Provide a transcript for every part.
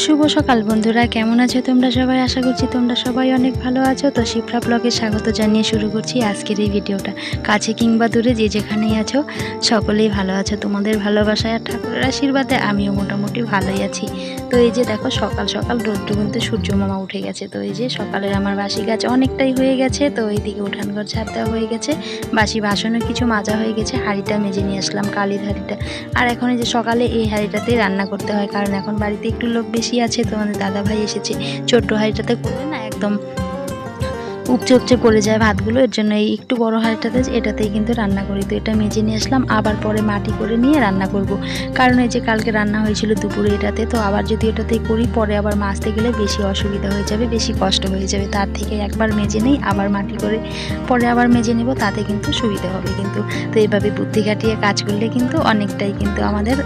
শুভ সকাল বন্ধুরা, কেমন আছো তোমরা সবাই? আশা করছি তোমরা সবাই অনেক ভালো আছো। তো শিপ্রা ব্লগে স্বাগত জানিয়ে শুরু করছি আজকের এই ভিডিওটা। কাছে কিংবা দূরে যে যেখানেই আছো, সকলেই ভালো আছো। তোমাদের ভালোবাসায় আর ঠাকুরের আশীর্বাদে আমিও মোটামুটি ভালোই আছি। তো এই যে দেখো, সকাল সকাল রোদ্র কিন্তু সূর্য মামা উঠে গেছে। তো এই যে সকালের আমার বাসি গাছ অনেকটাই হয়ে গেছে। তো এইদিকে উঠান ঘর ঝাঁপ দেওয়া হয়ে গেছে। বাসি বাসনও কিছু মাজা হয়ে গেছে। হাঁড়িটা মেজে নিয়ে আসলাম কালির হাঁড়িটা। আর এখন এই যে সকালে এই হাঁড়িটাতেই রান্না করতে হয়। কারণ এখন বাড়িতে একটু লোক বেশি আছে তোমাদের দাদা ভাই এসেছে। ছোট্ট হাঁড়িটাতে করলে না, একদম উপচে উপচে পড়ে যায় ভাতগুলো, এর জন্য এই একটু বড় হাঁড়িটাতে, এটাতেই কিন্তু রান্না করি। তো এটা মেজে নিয়ে আসলাম, আবার পরে মাটি করে নিয়ে রান্না করব। কারণ এই যে কালকে রান্না হয়েছিল দুপুরে এটাতে, তো আবার যদি এটাতেই করি, পরে আবার মাছতে গেলে বেশি অসুবিধা হয়ে যাবে, বেশি কষ্ট হয়ে যাবে। তার থেকে একবার মেজে নেই, আবার মাটি করে, পরে আবার মেজে নেব, তাতে কিন্তু সুবিধা হবে কিন্তু। তো এইভাবে বুদ্ধি খাটিয়ে কাজ করলে কিন্তু অনেকটাই কিন্তু আমাদের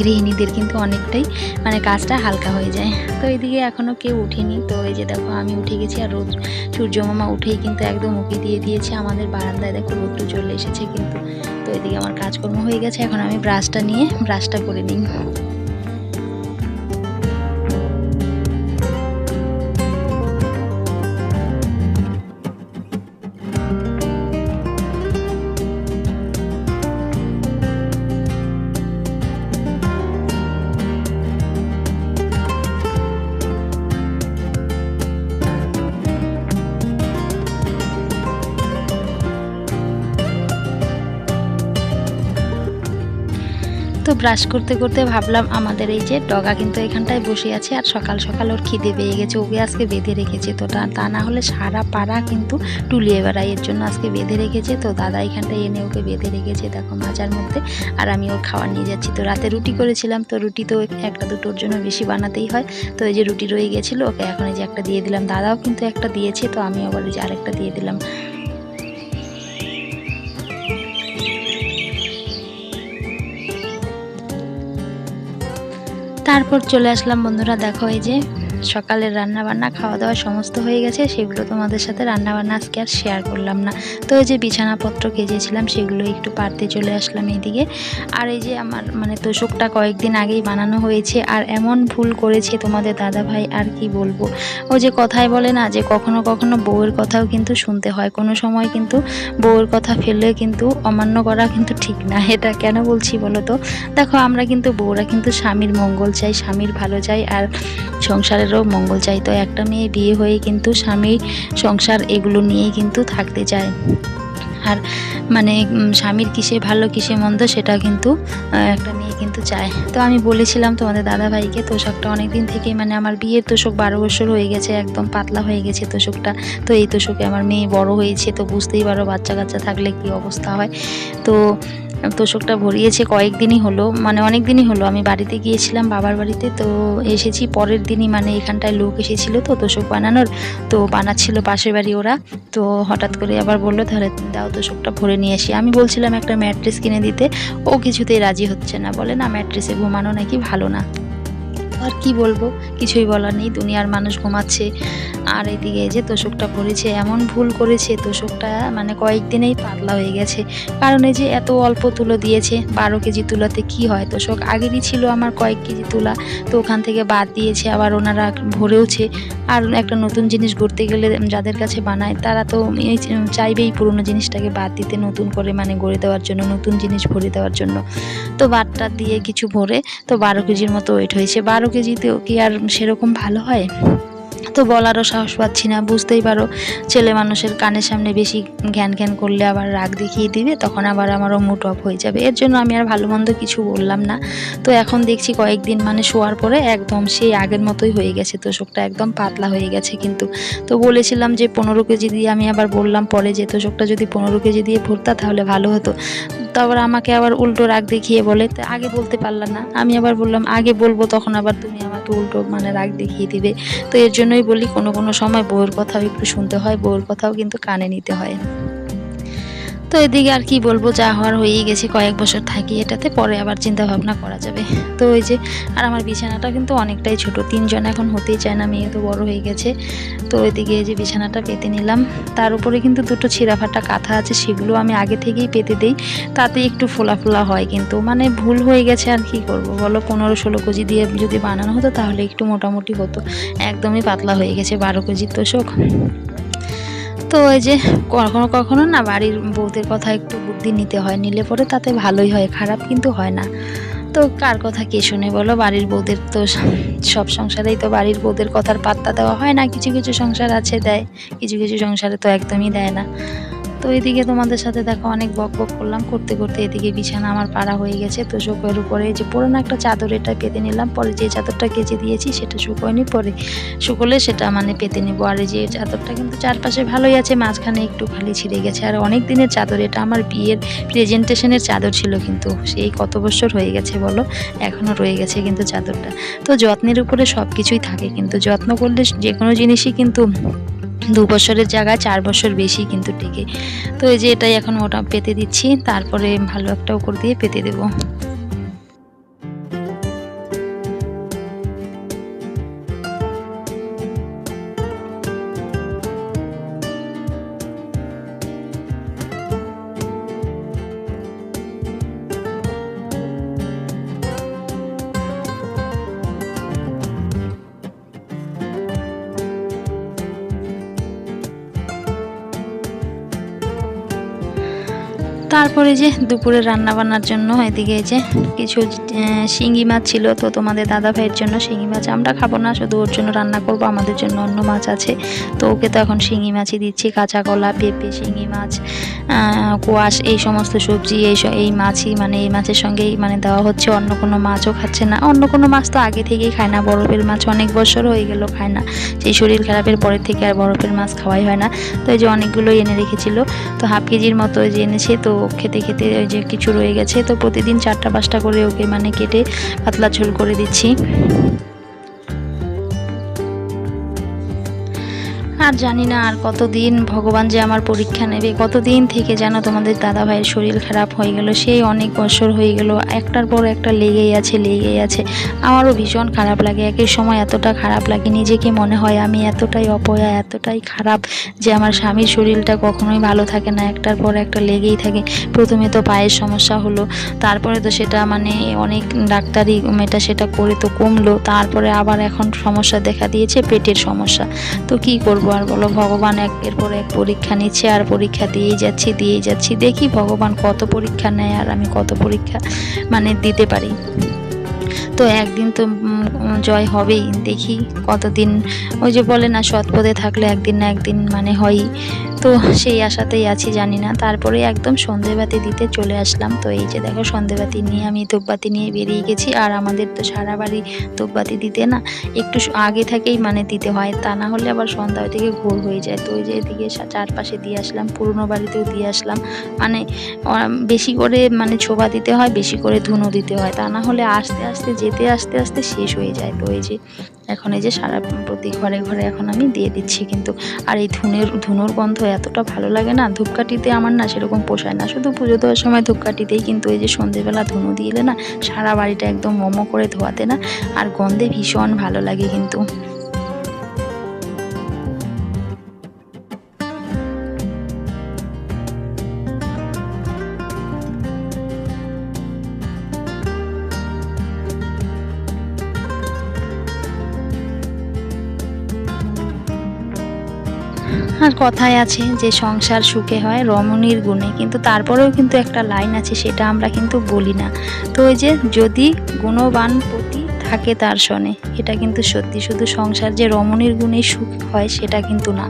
গৃহিণীদের কিন্তু অনেকটাই মানে কাজটা হালকা হয়ে যায়। তো এদিকে এখনও কেউ উঠেনি তো এই যে দেখো, আমি উঠে গেছি আর রোদ, সূর্য মামা উঠেই কিন্তু একদম উঁকি দিয়ে দিয়েছে। আমাদের বারান্দায় দেখো রোদ্দু চলে এসেছে কিন্তু। তো এদিকে আমার কাজকর্ম হয়ে গেছে। এখন আমি ব্রাশটা নিয়ে ব্রাশটা করে নিই। তো ব্রাশ করতে করতে ভাবলাম, আমাদের এই যে ডগা কিন্তু এখানটায় বসে আছে আর সকাল সকাল ওর খিদে পেয়ে গেছে, ওকে আজকে বেঁধে রেখেছে। তো তা না হলে সারা পাড়া কিন্তু টুলিয়ে বেড়ায়, এর জন্য আজকে বেঁধে রেখেছে। তো দাদা এখানটায় এনে ওকে বেঁধে রেখেছে, দেখো মাজার মধ্যে। আর আমি ওর খাবার নিয়ে যাচ্ছি। তো রাতে রুটি করেছিলাম, তো রুটি তো একটা দুটোর জন্য বেশি বানাতেই হয়। তো এই যে রুটি রয়ে গেছিল, ওকে এখন এই যে একটা দিয়ে দিলাম। দাদাও কিন্তু একটা দিয়েছে, তো আমি আবার এই যে আরেকটা দিয়ে দিলাম। তারপর চলে আসলাম বন্ধুরা দেখো এই যে সকালের রান্না বান্না খাওয়া দাওয়া সমস্ত হয়ে গেছে, সেগুলো তোমাদের সাথে রান্না বান্না আজকে আর শেয়ার করলাম না। তো এই যে বিছানাপত্র কেজেছিলাম সেগুলো একটু পারতে চলে আসলাম এইদিকে আর এই যে আমার মানে তোষকটা কয়েকদিন আগেই বানানো হয়েছে, আর এমন ভুল করেছে তোমাদের দাদা ভাই আর কি বলব? ও যে কথাই বলে না যে কখনো কখনো বউয়ের কথাও কিন্তু শুনতে হয়। কোনো সময় কিন্তু বউয়ের কথা ফেললে কিন্তু অমান্য করা কিন্তু ঠিক না। এটা কেন বলছি বলো তো? দেখো, আমরা কিন্তু বউরা কিন্তু স্বামীর মঙ্গল চাই, স্বামীর ভালো চাই, আর সংসারেরও মঙ্গল চাই। তো একটা মেয়ে বিয়ে হয়ে কিন্তু স্বামী সংসার এগুলো নিয়েই কিন্তু থাকতে চায়। আর মানে স্বামীর কিসে ভালো, কিসে মন্দ সেটা কিন্তু একটা মেয়ে কিন্তু চায়। তো আমি বলেছিলাম তোমাদের দাদা ভাইকে তোষকটা অনেক দিন থেকেই মানে আমার বিয়ের তোষক বারো বছর হয়ে গেছে, একদম পাতলা হয়ে গেছে তোষকটা। তো এই তোষকে আমার মেয়ে বড় হয়েছে, তো বুঝতেই পারো বাচ্চা কাচ্চা থাকলে কি অবস্থা হয়। তো তোষকটা ভরিয়েছে, কয়েকদিনই হলো মানে অনেক দিনই হলো। আমি বাড়িতে গিয়েছিলাম, বাবার বাড়িতে, তো এসেছি। পরের দিনই মানে এখানটায় লোক এসেছিল তো তোষক বানানোর, তো বানাচ্ছিল পাশের বাড়ি ওরা। তো হঠাৎ করে আবার বলল, তাহলে দাও তোষকটা ভরে নিয়ে আসি। আমি বলছিলাম, একটা ম্যাট্রেস কিনে দিতে। ও কিছুতেই রাজি হচ্ছে না। বলে, না, ম্যাট্রেসে ঘুমানো নাকি ভালো না। আর কি বলব? কিছুই বলার নেই। দুনিয়ার মানুষ ঘুমাচ্ছে। আর এদিকে যে তোষকটা পড়েছে, এমন ভুল করেছে, তোষকটা মানে কয়েকদিনেই পাতলা হয়ে গেছে। কারণ এই যে এত অল্প তুলো দিয়েছে, বারো কেজি তুলাতে কি হয়? তোষক আগেরই ছিল আমার কয়েক কেজি তুলা, তো ওখান থেকে বাদ দিয়েছে, আবার ওনারা ভরেওছে। আর একটা নতুন জিনিস গড়তে গেলে যাদের কাছে বানায়, তারা তো চাইবেই পুরনো জিনিসটাকে বাদ দিতে নতুন করে মানে গড়ে দেওয়ার জন্য, নতুন জিনিস ভরে দেওয়ার জন্য। তো বাদটা দিয়ে কিছু ভরে, তো বারো কেজির মতো ওয়েট হয়েছে। বারো কেজিতেও কি আর সেরকম ভালো হয়? তো বলারও সাহস পাচ্ছি না। বুঝতেই পারো, ছেলে মানুষের কানের সামনে বেশি ঘ্যান ঘ্যান করলে আবার রাগ দেখিয়ে দিবে, তখন আবার আমারও মুড অফ হয়ে যাবে। এর জন্য আমি আর ভালো মন্দ কিছু বললাম না। তো এখন দেখছি কয়েকদিন মানে শোয়ার পরে একদম সেই আগের মতোই হয়ে গেছে। তোষকটা একদম পাতলা হয়ে গেছে কিন্তু। তো বলেছিলাম যে পনেরো কেজি দিয়ে আমি আবার বললাম পরে যে তোষকটা যদি পনেরো কেজি দিয়ে ভরতা তাহলে ভালো হতো। তো আবার আমাকে আবার উল্টো রাগ দেখিয়ে বলে, তো আগে বলতে পারলাম না। আমি আবার বললাম, আগে বলব, তখন আবার তুমি উল্টো মানে রাগ দেখিয়ে দিবে। তো এর জন্যই বলি কোনো কোনো সময় বউয়ের কথাও একটু শুনতে হয়, বউয়ের কথাও কিন্তু কানে নিতে হয়। তো এদিকে আর কি বলব, যা হওয়ার হয়েই গেছে কয়েক বছর থাকি, এটাতে পরে আবার চিন্তা ভাবনা করা যাবে। তো ওই যে, আর আমার বিছানাটা কিন্তু অনেকটাই ছোট, তিনজন এখন হতেই চায় না, মেয়ে তো বড় হয়ে গেছে। তো ওইদিকে যে বিছানাটা পেতে নিলাম, তার উপরে কিন্তু দুটো ছিঁড়াফাটা কাঁথা আছে, সেগুলো আমি আগে থেকেই পেতে দিই, তাতে একটু ফোলা ফোলা হয় কিন্তু মানে ভুল হয়ে গেছে আর কি করব, বলো পনেরো ষোলো কেজি দিয়ে যদি বানানো হতো তাহলে একটু মোটামুটি হতো, একদমই পাতলা হয়ে গেছে বারো কেজির তোষক। তো ওই যে কখনো কখনো না বাড়ির বউদের কথা একটু বুদ্ধি নিতে হয়, নিলে পরে তাতে ভালোই হয়, খারাপ কিন্তু হয় না। তো কার কথা কে শুনে বলো? বাড়ির বউদের তো সব সংসারেই তো বাড়ির বউদের কথার পাত্তা দেওয়া হয় না, কিছু কিছু সংসার আছে দেয়, কিছু কিছু সংসারে তো একদমই দেয় না। তো এদিকে তোমাদের সাথে দেখো অনেক বক বক করলাম। করতে করতে এদিকে বিছানা আমার পাড়া হয়ে গেছে। তো চোখের উপরে যে পুরোনো একটা চাদর এটা পেতে নিলাম। পরে যে চাদরটা কেচে দিয়েছি সেটা শুকোয়নি। পরে শুকোলে সেটা মানে পেতে নেব। আর যে চাদরটা কিন্তু চারপাশে ভালোই আছে, মাঝখানে একটু খালি ছিঁড়ে গেছে। আর অনেক দিনের চাদর, এটা আমার বিয়ের প্রেজেন্টেশনের চাদর ছিল কিন্তু। সেই কত বছর হয়ে গেছে বলো? এখনও রয়ে গেছে কিন্তু চাদরটা। তো যত্নের উপরে সব কিছুই থাকে কিন্তু। যত্ন করলে যে কোনো জিনিসই কিন্তু দু বছরের জায়গায়, চার বছর বেশি কিন্তু টেকে। তো এই যে এটাই এখন ওটা পেতে দিচ্ছি, তারপরে ভালো একটা উপর দিয়ে পেতে দেবো। তারপরে যে দুপুরে রান্না বান্নার জন্য এদিকে যে কিছু আহ, শিঙি মাছ ছিল তো তোমাদের দাদা ভাইয়ের জন্য শিঙি মাছ। আমরা খাব না শুধু ওর জন্য রান্না করব আমাদের জন্য অন্য মাছ আছে। তো ওকে তো এখন শিঙি মাছই দিচ্ছি কাঁচা কলা পেঁপে শিঙি মাছ কোয়াশ এই সমস্ত সবজি এই এই মাছই মানে এই মাছের সঙ্গেই মানে দেওয়া হচ্ছে। অন্য কোনো মাছও খাচ্ছে না। অন্য কোনো মাছ তো আগে থেকেই খায় না বরফের মাছ অনেক বছর হয়ে গেল খায় না। সেই শরীর খারাপের পরের থেকে আর বরফের মাছ খাওয়াই হয় না। তো এই যে অনেকগুলোই এনে রেখেছিল। তো হাফ কেজির মতো যে এনেছে তো খেতে খেতে ওই যে কিছু রয়ে গেছে। তো প্রতিদিন চারটা পাঁচটা করে ওকে মানে কেটে পাতলা ঝোল করে দিচ্ছি। আর জানি না আর কতদিন ভগবান যে আমার পরীক্ষা নেবে, কতদিন থেকে যেন তোমাদের দাদা ভাইয়ের শরীর খারাপ হয়ে গেল, সেই অনেক বছর হয়ে গেল, একটার পর একটা লেগেই আছে লেগেই আছে। আমারও ভীষণ খারাপ লাগে, একের সময় এতটা খারাপ লাগে, নিজেকে মনে হয় আমি এতটাই অপয়া, এতটাই খারাপ যে আমার স্বামীর শরীরটা কখনোই ভালো থাকে না, একটার পর একটা লেগেই থাকে। প্রথমে তো পায়ের সমস্যা হলো, তারপরে তো সেটা মানে অনেক ডাক্তারি এটা সেটা করে তো কমলো, তারপরে আবার এখন সমস্যা দেখা দিয়েছে, পেটের সমস্যা। তো কি করব আর বলো, ভগবান একের পর এক পরীক্ষা নিচ্ছে আর পরীক্ষা দিয়েই যাচ্ছি দিয়েই যাচ্ছি। দেখি ভগবান কত পরীক্ষা নেয় আর আমি কত পরীক্ষা মানে দিতে পারি। তো একদিন তো জয় হবেই, দেখি কতদিন, ওই যে বলে না সৎ পথে থাকলে একদিন না একদিন মানে হয়ই। তো সেই আশাতেই আছি, জানি না। তারপরে একদম সন্ধেবাতি দিতে চলে আসলাম। তো এই যে দেখো, সন্ধেবাতি নিয়ে আমি ধূপবাতি নিয়ে বেরিয়ে গেছি। আর আমাদের তো সারা বাড়ি ধূপবাতি দিতে না, একটু আগে থেকেই মানে দিতে হয়। তা না হলে আবার সন্ধ্যা থেকে ঘোর হয়ে যায়। তো ওই যে এদিকে চারপাশে দিয়ে আসলাম, পুরনো বাড়িতেও দিয়ে আসলাম। মানে বেশি করে মানে ছোবা দিতে হয়, বেশি করে ধুনো দিতে হয়। তা না হলে আস্তে আস্তে যেতে আস্তে আস্তে শেষ হয়ে যায়। তো এই যে এখন এই যে সারা প্রতি ঘরে ঘরে এখন আমি দিয়ে দিচ্ছি কিন্তু আর এই ধুনের, ধুনোর গন্ধ এতটা ভালো লাগে না, ধূপকাঠিতে আমার না সেরকম পোষায় না। শুধু পুজো দেওয়ার সময় ধূপকাঠিতেই কিন্তু এই যে সন্ধেবেলা ধুনো দিলে না সারা বাড়িটা একদম মোমো করে ধোয়াতে না, আর গন্ধে ভীষণ ভালো লাগে কিন্তু। আর কথায় আছে যে সংসার সুখে হয়, রমণীর গুণে। কিন্তু তারপরেও কিন্তু একটা লাইন আছে, সেটা আমরা কিন্তু বলি না। তো ওই যে যদি গুণবান প্রতি থাকে তার সনে এটা কিন্তু সত্যি। শুধু সংসার যে রমণীর গুণে সুখ হয়, সেটা কিন্তু না।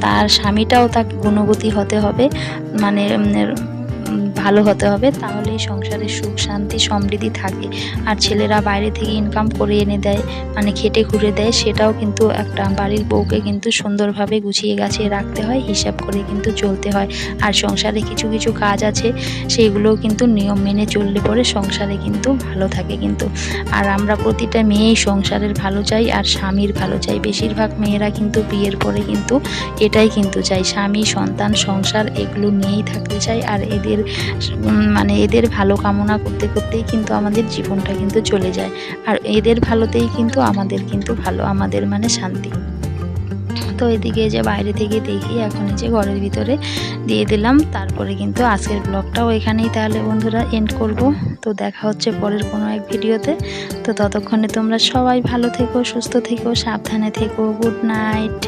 তার স্বামীটাও তাকে গুণবতী হতে হবে। মানে ভালো হতে হবে, তাহলেই সংসারে সুখ, শান্তি, সমৃদ্ধি থাকে। আর ছেলেরা বাইরে থেকে ইনকাম করে এনে দেয় মানে খেটে ঘুরে দেয়, সেটাও কিন্তু একটা বাড়ির বউকে কিন্তু সুন্দরভাবে গুছিয়ে গাছিয়ে রাখতে হয়, হিসাব করে কিন্তু চলতে হয়। আর সংসারে কিছু কিছু কাজ আছে সেইগুলোও কিন্তু নিয়ম মেনে চললে পরে সংসারে কিন্তু ভালো থাকে কিন্তু। আর আমরা প্রতিটা মেয়েই সংসারের ভালো চাই, আর স্বামীর ভালো চাই। বেশিরভাগ মেয়েরা কিন্তু বিয়ের পরে কিন্তু এটাই কিন্তু চাই স্বামী, সন্তান, সংসার, এগুলো নিয়েই থাকতে চাই আর এদের মানে এদের ভালো কামনা করতে করতেই কিন্তু আমাদের জীবনটা কিন্তু চলে যায়। আর এদের ভালোতেই কিন্তু আমাদের কিন্তু ভালো, আমাদের মানে শান্তি। তো এদিকে যে বাইরে থেকে দেখি, এখন এই যে ঘরের ভিতরে দিয়ে দিলাম, তারপরে কিন্তু আজকের ব্লগটাও এখানেই তাহলে বন্ধুরা এন্ড করব। তো দেখা হচ্ছে পরের কোনো এক ভিডিওতে। তো ততক্ষণে তোমরা সবাই ভালো থেকো, সুস্থ থেকো, সাবধানে থেকো গুড নাইট